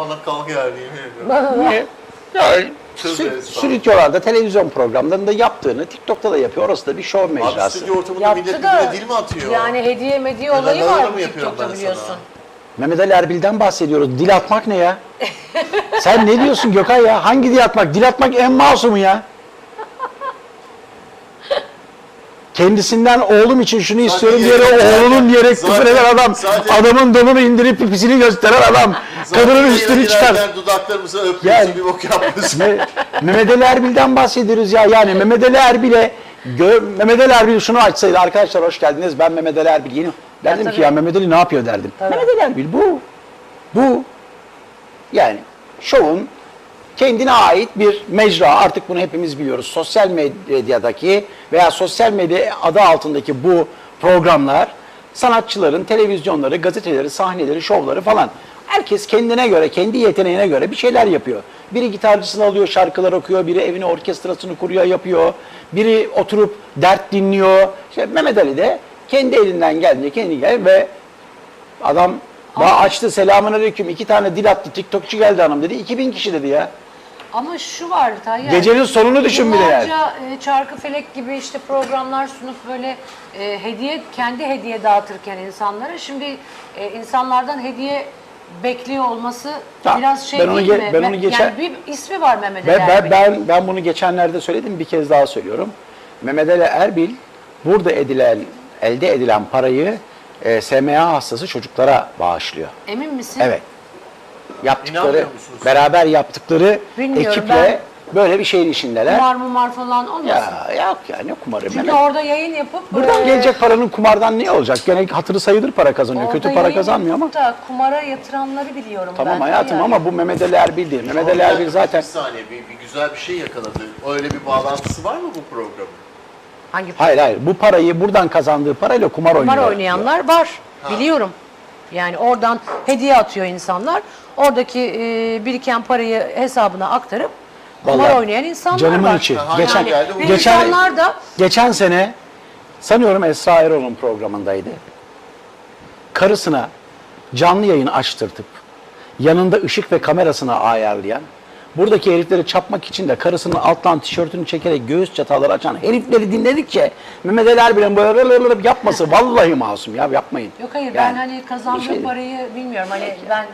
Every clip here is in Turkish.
Bana kal yani yemin ediyorum. Ne? Yani stüdyolarda, televizyon programlarında yaptığını TikTok'ta da yapıyor. Orası da bir şov Abi mecrası. stüdyo ortamında Yaptı millet da birbirine dil mi atıyor? yani hediye mediye da olayı var mı yapıyorum TikTok'ta ben biliyorsun. Mehmet Ali Erbil'den bahsediyoruz. Dil atmak ne ya? Sen ne diyorsun Gökay ya? Hangi dil atmak? Dil atmak en masumu ya. Kendisinden oğlum için şunu istiyorum yeri- diyerek oğlunun diyerek Zaten- küfür eden adam. zaten- Adamın donunu indirip pipisini gösteren adam. Kadının üstünü çıkar. girerken dudaklarımızı öpüyorsun Yani- bir bok yapmışsın. Me- Mehmet Ali Erbil'den bahsediyoruz ya. Yani Mehmet Ali Erbil'e gö- Mehmet Ali Erbil şunu açsaydı arkadaşlar hoş geldiniz ben Mehmet Ali Erbil yeni derdim ki tabii. ya Mehmet Ali ne yapıyor derdim. Tabii. Mehmet Ali Erbil bu. Bu yani şovun kendine ait bir mecra artık bunu hepimiz biliyoruz. Sosyal medyadaki veya sosyal medya adı altındaki bu programlar sanatçıların televizyonları, gazeteleri, sahneleri, şovları falan. Herkes kendine göre, kendi yeteneğine göre bir şeyler yapıyor. Biri gitarcısını alıyor, şarkılar okuyor, biri evine orkestrasını kuruyor, yapıyor. Biri oturup dert dinliyor. İşte Mehmet Ali de kendi elinden geldiğince kendi gel ve adam daha açtı selamun aleyküm iki tane dil attı TikTokçu geldi hanım dedi 2000 kişi dedi ya. Ama şu var Tayyar. Gecenin sonunu düşün bir de yani. E, çarkı felek gibi işte programlar sunup böyle e, hediye kendi hediye dağıtırken insanlara şimdi e, insanlardan hediye bekliyor olması Ya, biraz şey ben onu değil ge- mi? ben onu geçen- yani bir ismi var Mehmet Ali Ben, ben, Erbil'in. ben, ben bunu geçenlerde söyledim bir kez daha söylüyorum. Mehmet Ali Erbil burada edilen elde edilen parayı e, SMA hastası çocuklara bağışlıyor. Emin misin? Evet. Yaptıkları, beraber yaptıkları Bilmiyorum, ekiple böyle bir şeyin işindeler. Kumar mumar falan olmasın? Ya yok ya ne kumarı. Çünkü Mehmet. orada yayın yapıp Buradan e, gelecek paranın kumardan ne olacak? Gene hatırı sayılır para kazanıyor. orada Kötü para yayın kazanmıyor ama. yapıp da kumara yatıranları biliyorum Tamam ben. hayatım Tayyar. ama bu Mehmet Ali Erbil değil. Mehmet Ali Erbil zaten Bir saniye bir, bir güzel bir şey yakaladı. Öyle bir bağlantısı var mı bu programın? Hangi Hayır hayır. Bu parayı buradan kazandığı parayla kumar oynuyor. Kumar oynayanlar var. Biliyorum. Yani oradan hediye atıyor insanlar. Oradaki e, biriken parayı hesabına aktarıp kumar Vallahi oynayan insanlar Canımın var. içi. Ha, Geçen yani geldi, Ve geçen insanlar da geçen sene sanıyorum Esra Erol'un programındaydı. Karısına canlı yayın açtırtıp yanında ışık ve kamerasını ayarlayan buradaki herifleri çapmak için de karısının alttan tişörtünü çekerek göğüs çatalları açan herifleri dinledikçe Mehmet Ali Erbil'in böyle rırırırır yapması vallahi masum ya yapmayın. yok hayır Yani ben hani kazandığı bir şey parayı bilmiyorum hani ben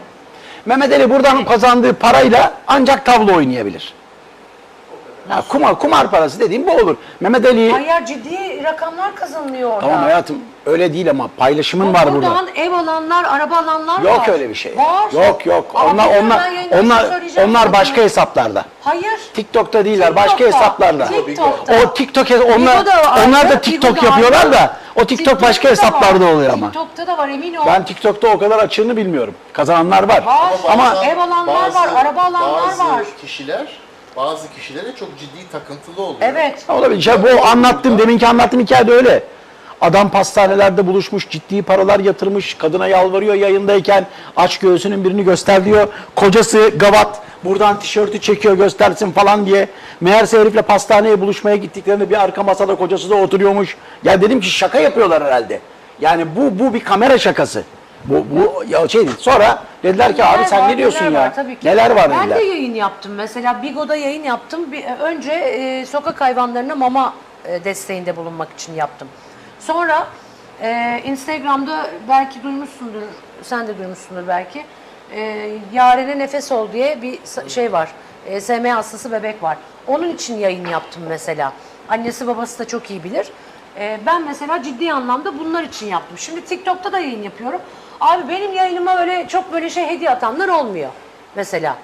Mehmet Ali buradan kazandığı parayla ancak tavla oynayabilir. Ya kumar kumar parası dediğim bu olur. Mehmet Ali hayır ciddi rakamlar kazanılıyor orada. tamam hayatım öyle değil ama paylaşımın var burada. Buradan ev alanlar, araba alanlar var. Yok öyle bir şey. Var. Yok yok. Aa, onlar onlar ben yayında size onlar söyleyeceğim onlar başka hesaplarda. Hayır. TikTok'ta değiller, başka TikTok'ta. hesaplarda. TikTok'ta. O TikTok onlar onlar da TikTok yapıyorlar da o TikTok başka TikTok'ta da hesaplarda var. oluyor ama. TikTok'ta da var emin ol. Ben TikTok'ta o kadar açığını bilmiyorum. Kazananlar var. Var. Ama bazen ev alanlar var, araba alanlar bazı var. kişiler bazı kişilere çok ciddi takıntılı oluyor. Evet. Olabilir. İşte bu anlattığım, deminki anlattığım hikayede öyle. Adam pastanelerde buluşmuş, ciddi paralar yatırmış, kadına yalvarıyor yayındayken aç göğsünün birini göster diyor. Kocası gavat buradan tişörtü çekiyor göstersin falan diye. Meğerse herifle pastaneye buluşmaya gittiklerinde bir arka masada kocası da oturuyormuş. Ya dedim ki şaka yapıyorlar herhalde. Yani bu bu bir kamera şakası. Bu, bu ya şey değil. Sonra dediler ki abi Neler sen var, ne diyorsun neler ya? Var, tabii ki. Neler var Ben dediler. de yayın yaptım. Mesela Bigo'da yayın yaptım. Bir, önce e, sokak hayvanlarına mama e, desteğinde bulunmak için yaptım. Sonra e, Instagram'da belki duymuşsundur, sen de duymuşsundur belki. E, Yaren'e nefes ol diye bir şey var. E, SMA hastası bebek var. Onun için yayın yaptım mesela. Annesi babası da çok iyi bilir. E, ben mesela ciddi anlamda bunlar için yaptım. Şimdi TikTok'ta da yayın yapıyorum. Abi benim yayınıma öyle çok böyle şey hediye atanlar olmuyor mesela.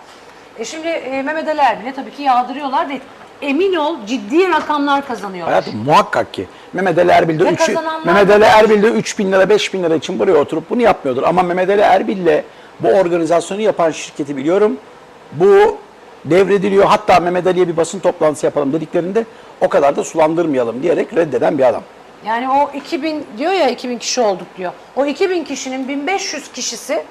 E şimdi e, Mehmet Ali Erbil'e tabii ki yağdırıyorlar ve emin ol ciddi rakamlar kazanıyorlar. Hayatım muhakkak ki. Mehmet Ali Erbil'de Ve 3 kazananlar Mehmet da Ali var. Erbil'de 3 bin lira 5 bin lira için buraya oturup bunu yapmıyordur. Ama Mehmet Ali Erbil'le bu organizasyonu yapan şirketi biliyorum. Bu devrediliyor. Hatta Mehmet Ali'ye bir basın toplantısı yapalım dediklerinde o kadar da sulandırmayalım diyerek reddeden bir adam. Yani o 2000 diyor ya 2000 kişi olduk diyor. O 2000 kişinin 1500 kişisi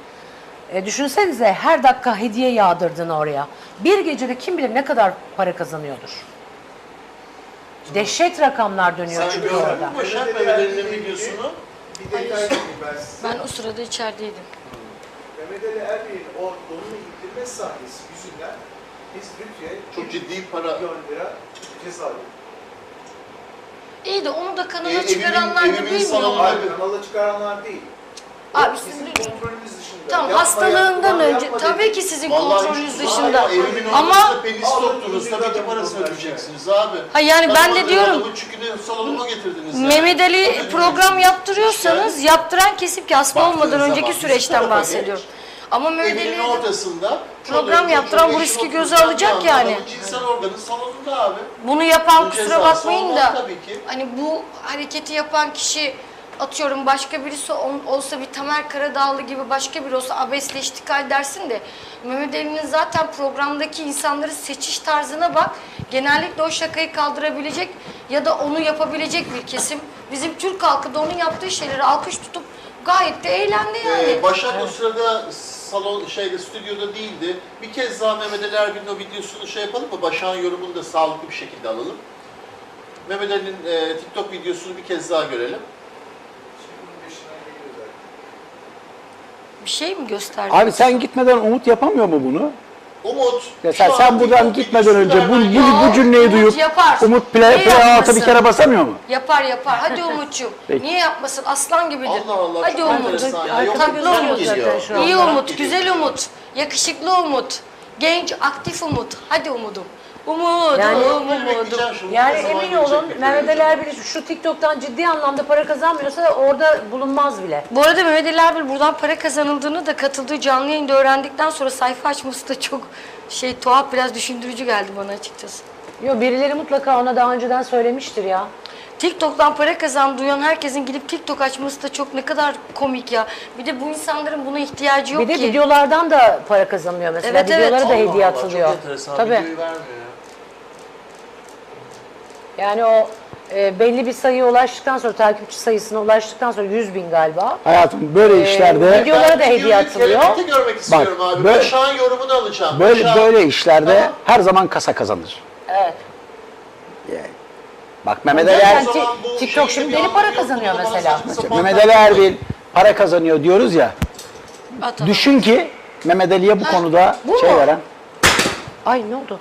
e, düşünsenize her dakika hediye yağdırdığını oraya. Bir gecede kim bilir ne kadar para kazanıyordur. Dehşet rakamlar dönüyor Sen çünkü gördün orada. Başak Mehmet Ali'nin videosunu? Bir detay vereyim ben size. Ben o sırada içerideydim. Mehmet Ali Erbil'in o donunu indirme sahnesi yüzünden biz Lütfü'ye Çok ciddi para. milyon lira ceza ödedik. İyi de onu da kanala E, evimin- çıkaranlar da evimin bilmiyor. salonu- Hayır, kanala çıkaranlar değil. Abi Bizim sizin kontrolümüz. Tamam Yapma, hastalığından yapma, önce yapma tabii dedik. ki sizin Vallahi kontrolünüz hiç- dışında. Evimin Ama ortasında penis soktunuz. Tabii ki parasını ödeyeceksiniz abi. Hayır, yani ben de diyorum- adamın çükünü salonuma getirdiniz. yani. Mehmet Ali Ödeyeceksiniz. program yaptırıyorsanız İşte yaptıran kesim ki hasta Baktığın olmadan önceki süreçten tarafa bahsediyorum. Ama Mehmet Evinin Ali ortasında Program önce yaptıran bu riski göze alacak anda yani. adamın Cinsel organı salonunda abi. bunu yapan Bu kusura cezası bakmayın olmaz da tabii ki. hani bu hareketi yapan kişi atıyorum başka birisi ol- olsa bir Tamer Karadağlı gibi başka biri olsa abesle iştikal dersin de Mehmet Ali'nin zaten programdaki insanları seçiş tarzına bak genellikle o şakayı kaldırabilecek ya da onu yapabilecek bir kesim. Bizim Türk halkı da onun yaptığı şeyleri alkış tutup gayet de eğlendi yani. Ee, Başak o sırada salon şeyde stüdyoda değildi. Bir kez daha Mehmet Ali Erbil'in o videosunu şey yapalım mı? Başak'ın yorumunu da sağlıklı bir şekilde alalım. Mehmet Ali'nin e, TikTok videosunu bir kez daha görelim. Şimdi bunun peşinden geliyor zaten. Bir şey mi gösterdi? Abi sen gitmeden Umut yapamıyor mu bunu? Umut. Mesela şu sen an buradan gitmeden önce bu, bu, gerekiyor. bu cümleyi Umut duyup yapar. Umut play, Niye play out'a bir yapmasın? kere basamıyor mu? Yapar yapar. Hadi Umut'cum. Peki. Niye yapmasın? Aslan gibidir. Allah Allah. Hadi çok Umut. enteresan ya. Yok, Tatlı güzel Umut geliyor. zaten şu an. İyi Umut, güzel Umut, yakışıklı Umut, genç, aktif Umut. Hadi Umudum. Umut, Yani- Umudum. Yani emin olun Mehmet Ali. Erbil şu TikTok'tan ciddi anlamda para kazanmıyorsa orada bulunmaz bile. Bu arada Mehmet Ali Erbil buradan para kazanıldığını da katıldığı canlı yayında öğrendikten sonra sayfa açması da çok şey tuhaf biraz düşündürücü geldi bana açıkçası. Yo birileri mutlaka ona daha önceden söylemiştir ya. TikTok'tan para kazan duyan herkesin gidip TikTok açması da çok ne kadar komik ya. Bir de bu insanların buna ihtiyacı yok bir de ki. videolara da para kazanıyor mesela. Evet, evet. Videolara da hediye Allah, atılıyor. Çok enteresan. Tabii. Videoyu vermiyor ya. Yani o e, belli bir sayıya ulaştıktan sonra takipçi sayısına ulaştıktan sonra 100 bin galiba. Hayatım böyle işlerde video- Videolara da hediye atılıyor. TRT'de görmek istiyorum abi. böyle- Başak'ın yorumunu alacağım. böyle Başak- böyle işlerde Tamam. her zaman kasa kazanır. Evet. Yani. Bak Mehmet Ali Zaten Er- O zaman bu TikTok şimdi bir deli para anlamı yok. kazanıyor Bana mesela. saçma sapan Mehmet Ali Erbil para kazanıyor diyoruz ya. Atalım. Düşün ki Mehmet Ali'ye bu konuda bu şey mu? veren. Ay ne oldu?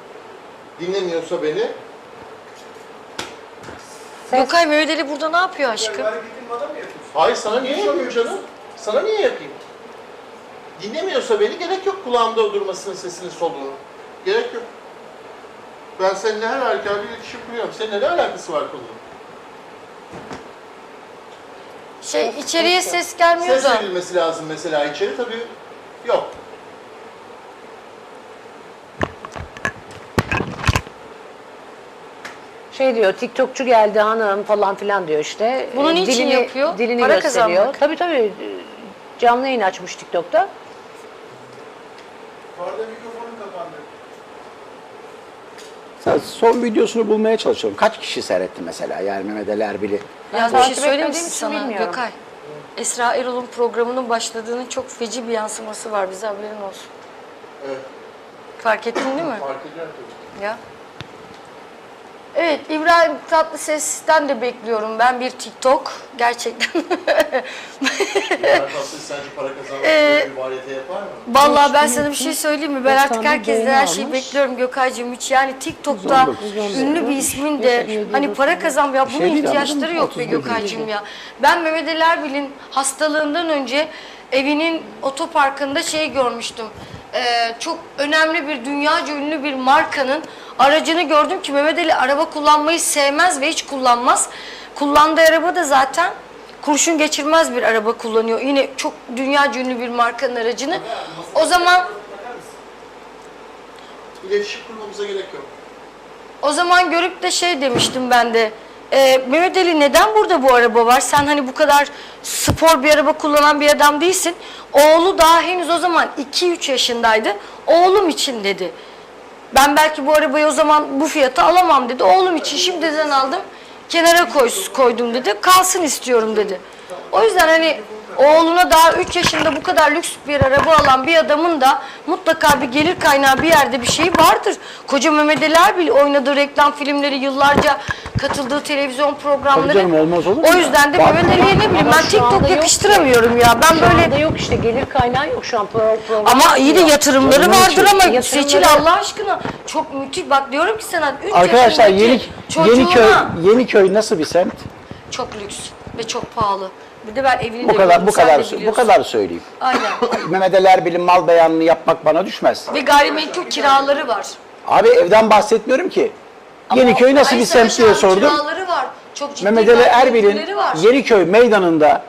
Dinlemiyorsa beni. Gökay Mehmet burada ne yapıyor aşkım? Hayır sana niye yapayım canım? Sana niye yapayım? Dinlemiyorsa beni gerek yok kulağımda durmasının sesini soluğu. Gerek yok. Ben seninle her halükarda iletişim kuruyorum. Seninle ne alakası var konunun? Şey içeriye ses gelmiyor Ses da. verilmesi lazım mesela içeri tabii yok. Şey diyor TikTokçu geldi hanım falan filan diyor işte. Bunu E, niçin yapıyor? Dilini Para gösteriyor. kazanmak. Tabii tabii. e, Canlı yayın açmış TikTok'ta. Bu arada mikrofonum kapandı. Sen son videosunu bulmaya çalışıyorum. Kaç kişi seyretti mesela yani Mehmet Ali Erbil'i? Ya bir takip şey söyleyeyim mi etmediğim için sana bilmiyorum. Gökay? Esra Erol'un programının başladığının çok feci bir yansıması var bize haberin olsun. Evet. Fark ettin değil mi? Fark ediyorum tabii. Ya. Evet İbrahim Tatlıses'ten de bekliyorum ben bir TikTok gerçekten. Yani Tatlıses sence para kazanmak Ee, için bir variyete yapar mı? Vallahi ben sana bir şey söyleyeyim mi? Ben artık tane herkesten beğeni her şeyi almış. bekliyorum Gökay'cığım hiç. Yani TikTok'ta 119. ünlü bir ismin de hani para kazan ya bunun şey değil ihtiyaçları yok be 31 Gökay'cığım ya. Ben Mehmet Ali Erbil'in hastalığından önce evinin otoparkında şey görmüştüm. Ee, çok önemli bir dünyaca ünlü bir markanın aracını gördüm ki Mehmet Ali araba kullanmayı sevmez ve hiç kullanmaz. Kullandığı araba da zaten kurşun geçirmez bir araba kullanıyor. Yine çok dünyaca ünlü bir markanın aracını. O zaman İletişim kurmamıza gerek yok. o zaman görüp de şey demiştim ben de. E, Mehmet Ali neden burada bu araba var? Sen hani bu kadar spor bir araba kullanan bir adam değilsin. Oğlu daha henüz o zaman 2-3 yaşındaydı. Oğlum için dedi. Ben belki bu arabayı o zaman bu fiyata alamam dedi. Oğlum için şimdiden aldım. Kenara koy, koydum dedi. Kalsın istiyorum dedi. O yüzden hani oğluna daha 3 yaşında bu kadar lüks bir araba alan bir adamın da mutlaka bir gelir kaynağı bir yerde bir şey vardır. Koca Mehmet Ali Erbil oynadığı reklam filmleri yıllarca katıldığı televizyon programları. Tabii canım, olmaz olur mu O ya? yüzden de Bak- Mehmet Ali'ye ne bileyim Ama ben şu anda TikTok yok yakıştıramıyorum ya. Ben Şu böyle anda yok işte gelir kaynağı yok şu an pro- program. ama iyi de yatırımları Yatırımları vardır ama yatırımları- seçil Allah aşkına. Çok müthiş. Bak diyorum ki sana 3 Arkadaşlar Yeni Yeniköy Yeniköy nasıl bir semt? çok lüks ve çok pahalı. Bir de ben evini Bu de kadar biliyorum, bu sen kadar de bu biliyorsun. kadar söyleyeyim. Aynen. Mehmet Ali Erbil'in mal beyanını yapmak bana düşmez. Ve gayrimenkul kiraları var. Abi evden bahsetmiyorum ki. Ama Yeniköy nasıl bir Hayır, semt diye sordum. Kiraları var. Çok ciddi Mehmet Ali Erbil'in gayrimenkulleri var. Yeniköy meydanında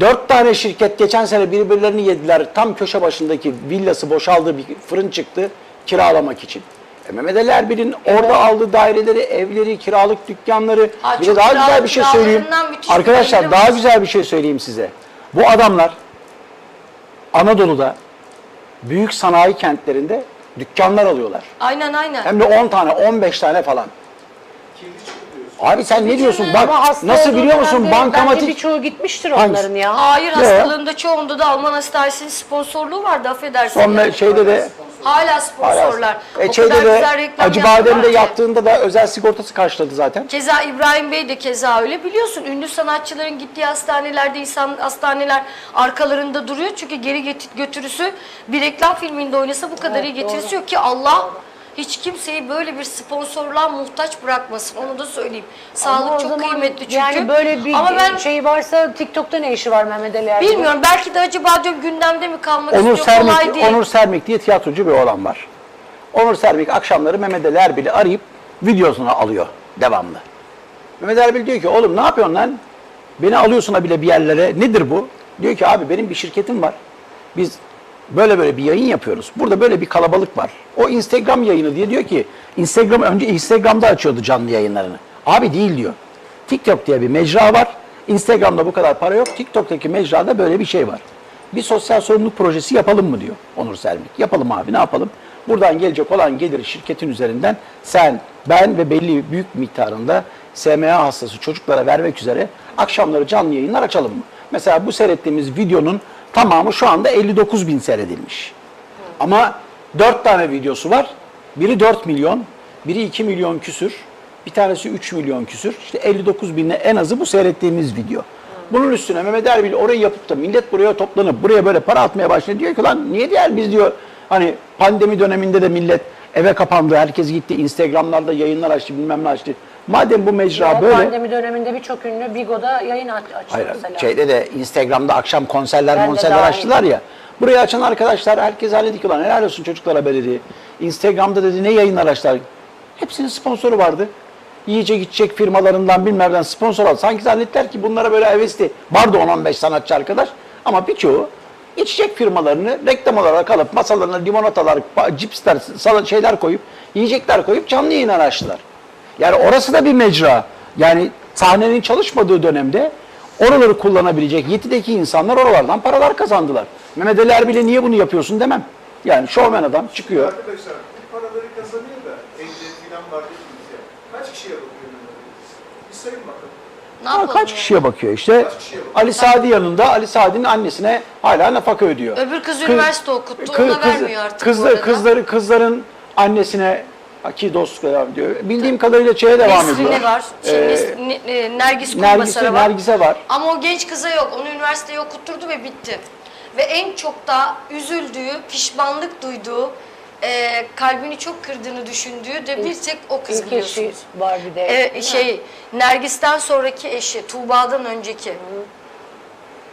dört tane şirket geçen sene birbirlerini yediler. Tam köşe başındaki villası boşaldı bir fırın çıktı kiralamak için. E Mehmet Ali Erbil'in orada aldığı daireleri, evleri, kiralık dükkanları. Ha, bir de çok daha kiralık güzel bir şey söyleyeyim. kiralarından müthiş bir Arkadaşlar daha güzel bir şey söyleyeyim size. Bu adamlar Anadolu'da büyük sanayi kentlerinde dükkanlar alıyorlar. Aynen aynen. Hem de 10 tane, 15 tane falan. Abi sen ne diyorsun? Bak Ama hasta nasıl olduğu biliyor musun? dönemde Bence Bankamatik birçoğu gitmiştir Hangisi? onların ya. Hayır hastalığında çoğunda da Alman hastanesinin sponsorluğu vardı affedersin. son yani. şeyde de Hala sponsorlar. E o şeyde de güzel reklam Acı yaptılar Badem'de ki. yaptığında da özel sigortası karşıladı zaten. Keza İbrahim Bey de keza öyle biliyorsun ünlü sanatçıların gittiği hastanelerde insan hastaneler arkalarında duruyor çünkü geri get- götürüsü bir reklam filminde oynasa bu kadar iyi getirisi yok ki Allah hiç kimseyi böyle bir sponsorluğa muhtaç bırakmasın onu da söyleyeyim. Ama Sağlık o çok zaman kıymetli çünkü. Yani böyle bir Ama ben şey varsa TikTok'ta ne işi var Mehmet Ali Erbil'in? bilmiyorum belki de acaba diyorum gündemde mi kalmak Onur istiyor kolay Sermik, değil. Onur Sermik diye tiyatrocu bir oğlan var. Onur Sermik akşamları Mehmet Ali Erbil'i arayıp videosunu alıyor devamlı. Mehmet Erbil diyor ki oğlum ne yapıyorsun lan? Beni alıyorsun ha bile bir yerlere. Nedir bu? Diyor ki abi benim bir şirketim var. Biz böyle böyle bir yayın yapıyoruz. Burada böyle bir kalabalık var. O Instagram yayını diye diyor ki Instagram önce Instagram'da açıyordu canlı yayınlarını. Abi değil diyor. TikTok diye bir mecra var. Instagram'da bu kadar para yok. TikTok'taki mecrada böyle bir şey var. Bir sosyal sorumluluk projesi yapalım mı diyor Onur Sermik. Yapalım abi ne yapalım? Buradan gelecek olan geliri şirketin üzerinden sen, ben ve belli büyük miktarında SMA hastası çocuklara vermek üzere akşamları canlı yayınlar açalım mı? Mesela bu seyrettiğimiz videonun tamamı şu anda 59 bin seyredilmiş. Ama 4 tane videosu var. Biri 4 milyon, biri 2 milyon küsür, bir tanesi 3 milyon küsür. İşte 59 binle en azı bu seyrettiğimiz video. Bunun üstüne Mehmet Erbil orayı yapıp da millet buraya toplanıp buraya böyle para atmaya başladı. Diyor ki lan niye diğer biz diyor hani pandemi döneminde de millet eve kapandı. Herkes gitti Instagram'larda yayınlar açtı bilmem ne açtı. Madem bu mecra Ya böyle. Pandemi döneminde birçok ünlü Bigo'da yayın aç, açtı Hayır, mesela. şeyde de Instagram'da akşam konserler Ben konserler açtılar ya. Burayı açan arkadaşlar herkes halledik ulan helal olsun çocuklara be dedi. Instagram'da dedi ne yayınlar açtılar. Hepsinin sponsoru vardı. Yiyecek içecek firmalarından bilmem nereden sponsor aldı. Sanki zannettiler ki bunlara böyle hevesli. Vardı 10-15 sanatçı arkadaş ama birçoğu içecek firmalarını reklam olarak alıp masalarına limonatalar, cipsler, şeyler koyup, yiyecekler koyup canlı yayınlar açtılar. Yani orası da bir mecra. Yani sahnenin çalışmadığı dönemde oraları kullanabilecek yetideki insanlar oralardan paralar kazandılar. Mehmet Ali Erbil'e niye bunu yapıyorsun demem. Yani şovmen adam çıkıyor. Arkadaşlar bu paraları kazanıyor da evde filan var dediniz ya. Kaç kişiye bakıyor Mehmet Ali? Bir sayın bakalım. Ne yapalım kaç ya? kişiye bakıyor işte. Kaç kişiye bakıyor? Ali Sadi yanında Ali Sadi'nin annesine hala nafaka ödüyor. Öbür kız Kız- üniversite okuttu kız- ona kız- vermiyor artık bu arada. Kızları, kızların annesine ki dostluk devam ediyor. Bildiğim kadarıyla şeye devam ediyor. Nesrin'e var. Ee, Şey, Nes- Ne- e, Nergis Nergis'e, Kumbasar'a var. Nergis'e var. Ama o genç kıza yok. Onu üniversiteye okutturdu ve bitti. Ve en çok da üzüldüğü, pişmanlık duyduğu, e, kalbini çok kırdığını düşündüğü de bir tek o kız İlk eşi biliyorsunuz. var bir de. E, şey, Nergis'ten sonraki eşi, Tuğba'dan önceki.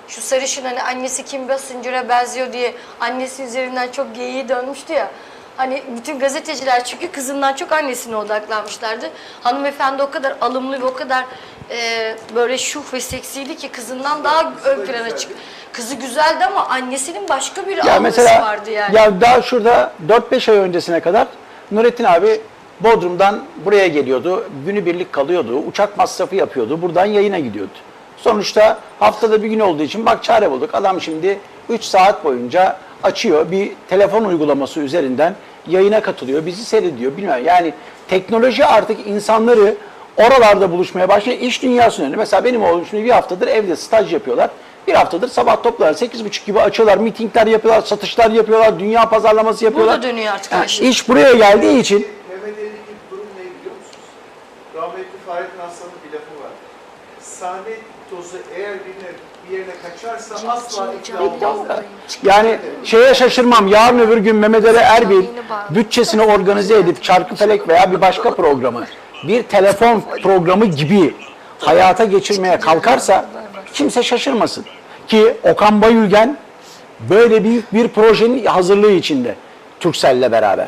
Şu sarışın hani annesi Kim Basinger'a benziyor diye annesi üzerinden çok geyiği dönmüştü ya. Hani bütün gazeteciler çünkü kızından çok annesine odaklanmışlardı. Hanımefendi o kadar alımlı ve o kadar e, böyle şuh ve seksiydi ki kızından daha ön plana çık. Kızı güzeldi ama annesinin başka bir Ya algısı mesela vardı yani. ya daha şurada 4-5 ay öncesine kadar Nurettin abi Bodrum'dan buraya geliyordu. Günübirlik kalıyordu. Uçak masrafı yapıyordu. Buradan yayına gidiyordu. Sonuçta haftada bir gün olduğu için bak çare bulduk. Adam şimdi 3 saat boyunca açıyor. Bir telefon uygulaması üzerinden yayına katılıyor. Bizi seyrediyor. Bilmem yani teknoloji artık insanları oralarda buluşmaya başlıyor. İş dünyasının önünde. Mesela benim oğlum şimdi bir haftadır evde staj yapıyorlar. Bir haftadır sabah toplar 8.30 gibi açıyorlar, mitingler yapıyorlar, satışlar yapıyorlar, dünya pazarlaması yapıyorlar. Burada dönüyor artık her şey. İş buraya geldiği için Mehmet Ali'deki durum ne biliyor musunuz? Rahmetli Fahrettin Aslan'ın bir lafı var. Sahne tozu eğer birine bir yerine kaçarsa asla ikna olmaz. yani şeye şaşırmam. Yarın öbür gün Mehmet Ali Erbil bütçesini organize edip Çarkıfelek veya bir başka programı bir telefon programı gibi hayata geçirmeye kalkarsa kimse şaşırmasın. Ki Okan Bayülgen böyle büyük bir projenin hazırlığı içinde Turkcell'le beraber.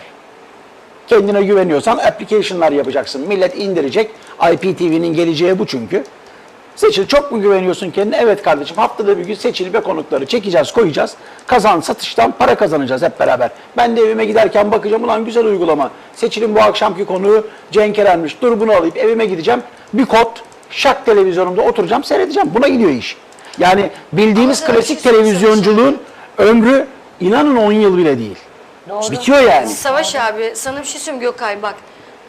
Kendine güveniyorsan application'lar yapacaksın. Millet indirecek. IPTV'nin geleceği bu çünkü. Seçil çok mu güveniyorsun kendine? Evet kardeşim haftada bir gün seçil ve konukları çekeceğiz koyacağız. Kazan satıştan para kazanacağız hep beraber. Ben de evime giderken bakacağım ulan güzel uygulama. Seçil'in bu akşamki konuğu Cenk Eren'miş. Dur bunu alayım evime gideceğim. Bir kod şak televizyonumda oturacağım seyredeceğim. Buna gidiyor iş. Yani bildiğimiz bir klasik televizyonculuğun ömrü inanın 10 yıl bile değil. Bitiyor yani. Savaş abi sana bir şey söyleyeyim Gökay bak.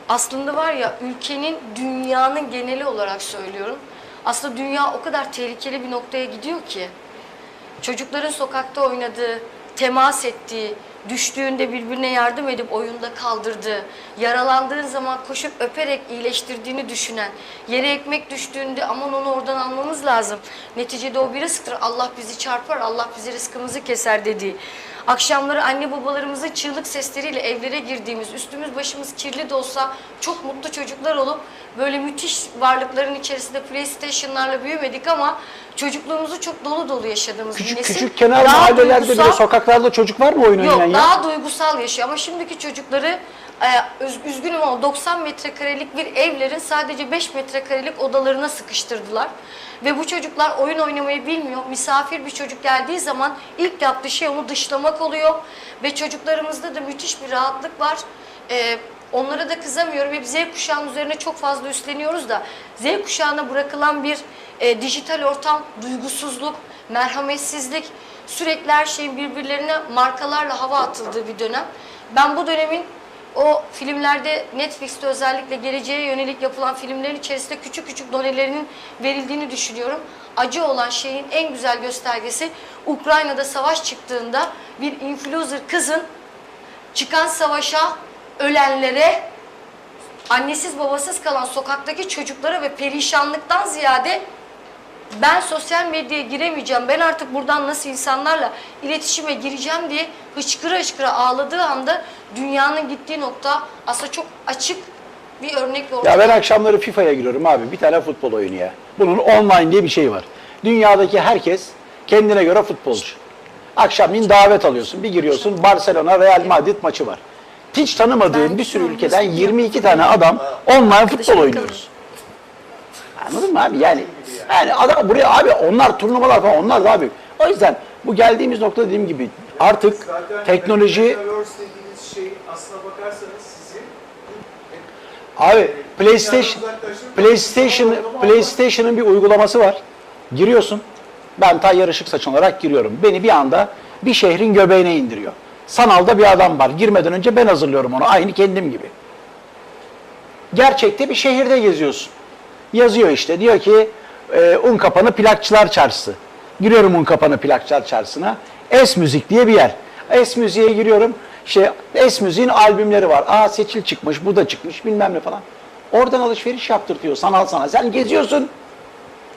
Aslında var ya ülkenin dünyanın geneli olarak söylüyorum. Aslında dünya o kadar tehlikeli bir noktaya gidiyor ki. Çocukların sokakta oynadığı, temas ettiği, düştüğünde birbirine yardım edip oyunda kaldırdığı, yaralandığın zaman koşup öperek iyileştirdiğini düşünen, yere ekmek düştüğünde aman onu oradan almamız lazım. Neticede o bir rızktır. Allah bizi çarpar, Allah bizi rızkımızı keser dediği. Akşamları anne babalarımızın çığlık sesleriyle evlere girdiğimiz, üstümüz başımız kirli de olsa çok mutlu çocuklar olup böyle müthiş varlıkların içerisinde PlayStation'larla büyümedik ama çocukluğumuzu çok dolu dolu yaşadığımız bir Küçük nesil. küçük kenar Daha mahallelerde bile duygusal- sokaklarda çocuk var mı oyun Yok oynayan ya? daha duygusal yaşıyor ama şimdiki çocukları e, üz- üzgünüm ama 90 metrekarelik bir evlerin sadece 5 metrekarelik odalarına sıkıştırdılar. Ve bu çocuklar oyun oynamayı bilmiyor. Misafir bir çocuk geldiği zaman ilk yaptığı şey onu dışlamak oluyor. Ve çocuklarımızda da müthiş bir rahatlık var. E, onlara da kızamıyorum. Hep Z kuşağının üzerine çok fazla üstleniyoruz da Z kuşağına bırakılan bir e, dijital ortam, duygusuzluk, merhametsizlik, sürekli her şeyin birbirlerine markalarla hava atıldığı bir dönem. Ben bu dönemin o filmlerde Netflix'te özellikle geleceğe yönelik yapılan filmlerin içerisinde küçük küçük donelerinin verildiğini düşünüyorum. Acı olan şeyin en güzel göstergesi Ukrayna'da savaş çıktığında bir influencer kızın çıkan savaşa ölenlere annesiz babasız kalan sokaktaki çocuklara ve perişanlıktan ziyade ben sosyal medyaya giremeyeceğim, ben artık buradan nasıl insanlarla iletişime gireceğim diye hıçkıra hıçkıra ağladığı anda dünyanın gittiği nokta aslında çok açık bir örnekle ortaya Ya ben akşamları FIFA'ya giriyorum abi. Bir tane futbol oyunu ya. Bunun online diye bir şey var. Dünyadaki herkes kendine göre futbolcu. Akşamleyin davet alıyorsun. Bir giriyorsun Barcelona Real Madrid maçı var. Hiç tanımadığın bir sürü ülkeden 22 tane adam online futbol oynuyoruz. Anladın mı abi? Yani yani adam buraya abi onlar turnuvalar falan onlar daha büyük. O yüzden bu geldiğimiz nokta dediğim gibi artık Zaten teknoloji Metaverse dediğiniz şey aslına bakarsanız sizin Abi PlayStation PlayStation PlayStation'ın bir uygulaması var. Giriyorsun. Ben Tayyar Işık Saçın olarak giriyorum. Beni bir anda bir şehrin göbeğine indiriyor. Sanalda bir adam var. Girmeden önce ben hazırlıyorum onu. Aynı kendim gibi. Gerçekte bir şehirde geziyorsun. Yazıyor işte. Diyor ki e, Unkapanı Plakçılar Çarşısı. Giriyorum Unkapanı Plakçılar Çarşısı'na. Es Müzik diye bir yer. Es Müziğe giriyorum. İşte Es Müziğin albümleri var. Aa Seçil çıkmış, bu da çıkmış bilmem ne falan. Oradan alışveriş yaptırtıyor sanal sana. Sen geziyorsun.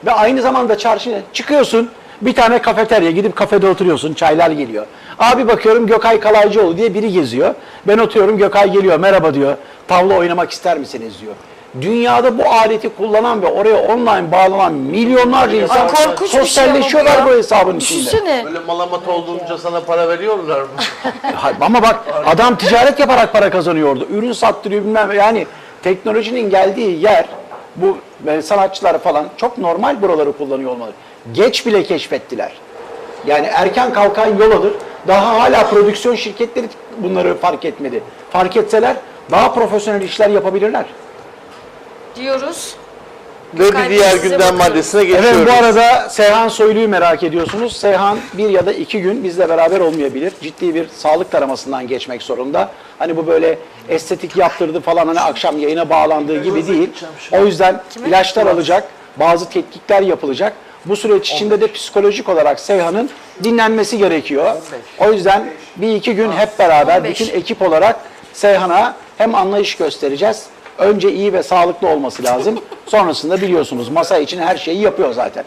Ve aynı zamanda çarşıya çıkıyorsun. Bir tane kafeterya gidip kafede oturuyorsun. Çaylar geliyor. Abi bakıyorum Gökay Kalaycıoğlu diye biri geziyor. Ben oturuyorum Gökay geliyor. Merhaba diyor. Tavla oynamak ister misiniz diyor. Dünyada bu aleti kullanan ve oraya online bağlanan milyonlarca insan korkunç bir şey ama bu sosyalleşiyorlar ya. bu hesabın içinde. Düşünsene. Böyle malamat olduğunca sana para veriyorlar mı? Ama bak adam ticaret yaparak para kazanıyordu. Ürün sattırıyor bilmem yani teknolojinin geldiği yer bu e, sanatçılar falan çok normal buraları kullanıyor olmalı. Geç bile keşfettiler. Yani erken kalkan yol alır. Daha hala prodüksiyon şirketleri bunları fark etmedi. Fark etseler daha profesyonel işler yapabilirler. diyoruz. Ve bir diğer gündem maddesine geçiyoruz. Evet bu arada Seyhan Soylu'yu merak ediyorsunuz. Seyhan bir ya da iki gün bizle beraber olmayabilir. Ciddi bir sağlık taramasından geçmek zorunda. Hani bu böyle estetik yaptırdı falan hani akşam yayına bağlandığı gibi değil. O yüzden ilaçlar alacak, bazı tetkikler yapılacak. Bu süreç içinde de psikolojik olarak Seyhan'ın dinlenmesi gerekiyor. O yüzden bir iki gün hep beraber 15. bütün ekip olarak Seyhan'a hem anlayış göstereceğiz. Önce iyi ve sağlıklı olması lazım. Sonrasında biliyorsunuz masa için her şeyi yapıyor zaten.